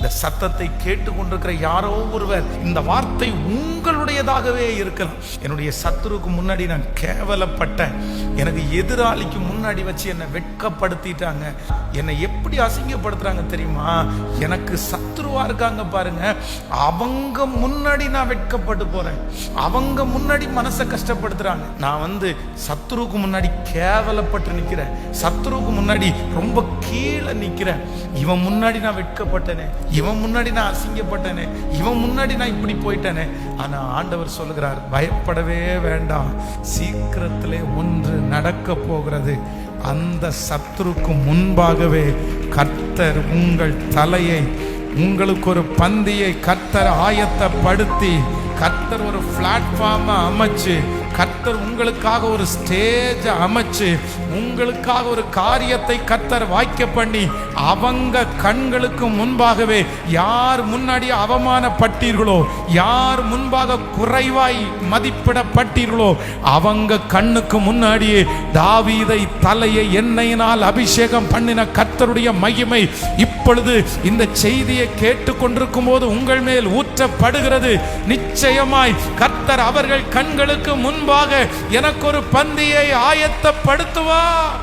இந்த சத்தத்தை கேட்டு கொண்டிருக்கிற யாரோ ஒருவர் இந்த வார்த்தை உங்களுடையதாகவே இருக்கலாம். என்னுடைய சத்துருக்கு முன்னாடி நான் கேவலப்பட்டேன். எனக்கு எதிராளிக்கு முன்னாடி வச்சு என்னை வெட்கப்படுத்திட்டாங்க. என்னை எப்படி அசிங்கப்படுத்துறாங்க தெரியுமா? எனக்கு சத்துருவா இருக்காங்க பாருங்க. அவங்க முன்னாடி நான் வெட்கப்பட்டு போறேன். அவங்க முன்னாடி மனசை கஷ்டப்படுத்துறாங்க. நான் வந்து சத்துருக்கு முன்னாடி கேவலப்பட்டு நிக்கிறேன். சத்துருக்கு முன்னாடி ரொம்ப கீழே நிக்கிறேன். இவன் முன்னாடி நான் வெட்கப்பட்டேனே. இவன் முன்னாடி நான் அசிங்கப்பட்டனே இவன் முன்னாடி நான் இப்படி போயிட்டேனே. ஆனா ஆண்டவர் சொல்லுகிறார் பயப்படவே வேண்டாம். சீக்கிரத்திலே ஒன்று நடக்க போகிறது. அந்த சத்துருக்கு முன்பாகவே கர்த்தர் உங்கள் தலையை உங்களுக்கு ஒரு பந்தியை கர்த்தர் ஆயத்தப்படுத்தி கர்த்தர் ஒரு பிளாட்ஃபார்மை அமைச்சு கர்த்தர் உங்களுக்காக ஒரு ஸ்டேஜ் அமைச்சு உங்களுக்காக ஒரு காரியத்தை கர்த்தர் வாய்க்க பண்ணி அவங்க கண்களுக்கு முன்பாகவே யார் முன்னாடி அவமானப்பட்டீர்களோ யார் முன்பாக குறைவாய் மதிப்பிடப்பட்டீர்களோ அவங்க கண்ணுக்கு முன்னாடியே தாவீதை தலையை எண்ணெயினால் அபிஷேகம் பண்ணின கர்த்தருடைய மகிமை இப்பொழுது இந்த செய்தியை கேட்டுக்கொண்டிருக்கும் போது உங்கள் மேல் ஊற்றப்படுகிறது. நிச்சயமாய் கர்த்தர் அவர்கள் கண்களுக்கு முன்பாக எனக்கு ஒரு பந்தியை ஆயத்தப்படுத்துவார்.